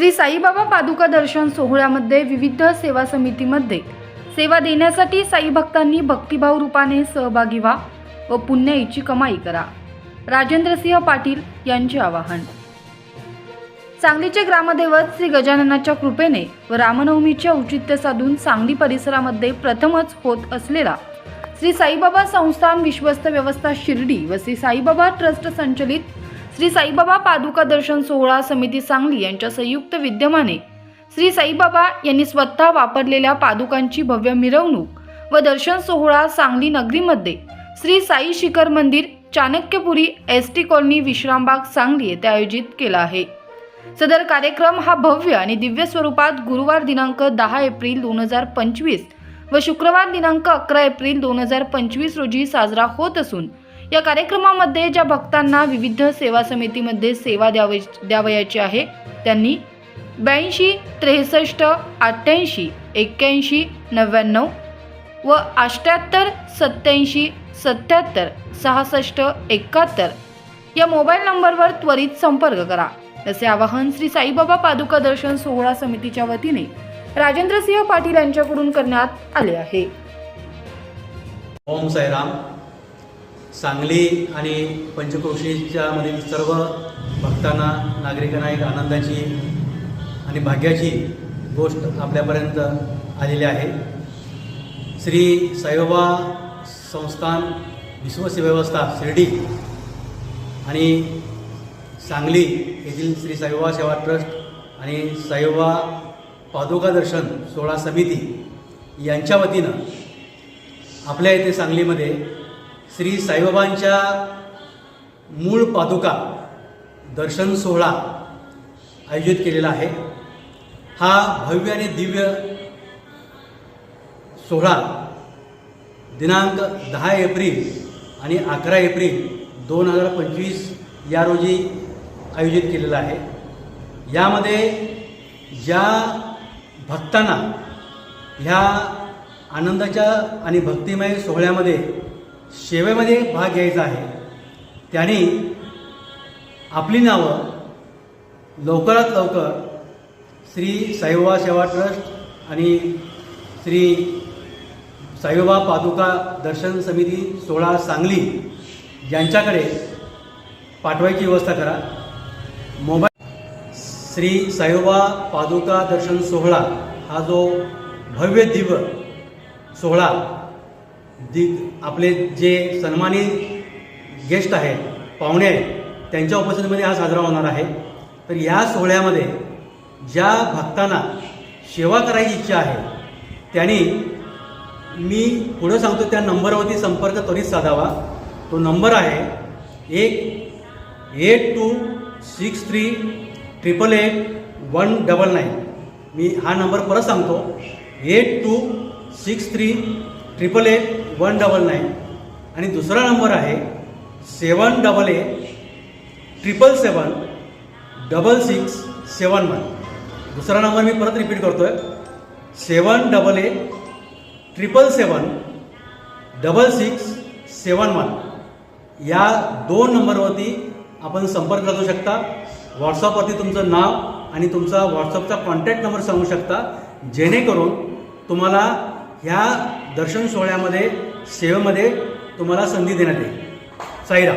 श्री साईबाबा पादुका दर्शन सोहळ्यामध्ये विविध सेवा समितीमध्ये सेवा देण्यासाठी साई भक्तांनी भक्तिभाव रूपाने सहभागी व्हा व पुण्याईची कमाई करा. राजेंद्रसिंह पाटील यांचे आवाहन. सांगलीचे ग्रामदैवत श्री गजाननाच्या कृपेने व रामनवमीच्या औचित्य साधून सांगली परिसरामध्ये प्रथमच होत असलेला श्री साईबाबा संस्थान विश्वस्त व्यवस्था शिर्डी व श्री साईबाबा ट्रस्ट संचलित श्री साईबाबा पादुका दर्शन सोहळा समिती सांगली यांच्या संयुक्त विद्यमाने श्री साईबाबा यांनी स्वतः वापरलेल्या पादुकांची भव्य मिरवणूक व दर्शन सोहळा Sangli नगरीमध्ये Shri Sai Shikhar Mandir Chanakyapuri S T colony Vishrambag Sangli येथे आयोजित केला आहे. सदर कार्यक्रम हा भव्य आणि दिव्य स्वरूपात गुरुवार दिनांक दहा एप्रिल दोन हजार पंचवीस व शुक्रवार दिनांक अकरा एप्रिल दोन हजार पंचवीस रोजी साजरा होत असून या कार्यक्रमामध्ये ज्या भक्तांना विविध सेवा समितीमध्ये सेवा द्यावे द्यावयाची आहे त्यांनी ब्याऐंशी त्रेसष्ट अठ्ठ्याऐंशी एक्क्याऐंशी नव्याण्णव व अष्ट्याहत्तर सत्याऐंशी सत्याहत्तर सहासष्ट एकाहत्तर या मोबाईल नंबरवर त्वरित संपर्क करा. असे आवाहन श्री साईबाबा पादुका दर्शन सोहळा समितीच्या वतीने राजेंद्रसिंह पाटील यांच्याकडून करण्यात आले आहे. ओम साईराम. सांगली आणि पंचक्रोशीच्या मधील सर्व भक्तांना नागरिकांना एक आनंदाची आणि भाग्याची गोष्ट आपल्यापर्यंत आलेली आहे. श्री साईबाबा संस्थान विश्वसेव्यवस्था शिर्डी आणि सांगली येथील श्री साईबाबा सेवा ट्रस्ट आणि साईबाबा पादुका दर्शन सोहळा समिती यांच्या वतीनं आपल्या इथे सांगलीमध्ये श्री साईबाबांच्या मूळ पादुका दर्शन सोहळा आयोजित केलेला आहे. हा भव्य आणि दिव्य सोहळा दिनांक दहा एप्रिल आणि अकरा एप्रिल दोन हजार पंचवीस या रोजी आयोजित केलेला आहे. यामध्ये ज्या भक्तांना ह्या आनंदाच्या आणि भक्तिमय सोहळ्यामध्ये सेवेमध्ये भाग घ्यायचा आहे. त्याने आपली नावं लवकरात लवकर श्री साईबाबा सेवा ट्रस्ट आणि श्री साईबाबा पादुका दर्शन समिती सोहळा सांगली यांच्याकडे पाठवायची व्यवस्था करा. मोबाईल श्री साईबाबा पादुका दर्शन सोहळा हा जो भव्य दिव्य सोहळा दि आपले जे सन्मानित गेस्ट आहेत पाहुणे आहेत त्यांच्या उपस्थितीमध्ये हा साजरा होणार आहे. तर या सोहळ्यामध्ये ज्या भक्तांना सेवा करायची इच्छा आहे त्यांनी मी पुढं सांगतो त्या नंबरवरती संपर्क त्वरित साधावा. तो नंबर आहे एक eight two six three triple eight one double nine. मी हा नंबर परत सांगतो. Eight two six three triple eight one double nine आणि दुसरा नंबर आहे seven double eight triple seven double six seven one दुसरा नंबर मी परत रिपीट करतो आहे seven double eight triple seven double six seven one या दोन नंबरवरती आपण संपर्क साधू शकता. व्हॉट्सअपवरती तुमचं नाव आणि तुमचा व्हॉट्सअपचा कॉन्टॅक्ट नंबर सांगू शकता. जेणेकरून तुम्हाला ह्या दर्शन सोहळ्यामध्ये सेवेमध्ये तुम्हाला संधी देण्यात येईल. साईराम.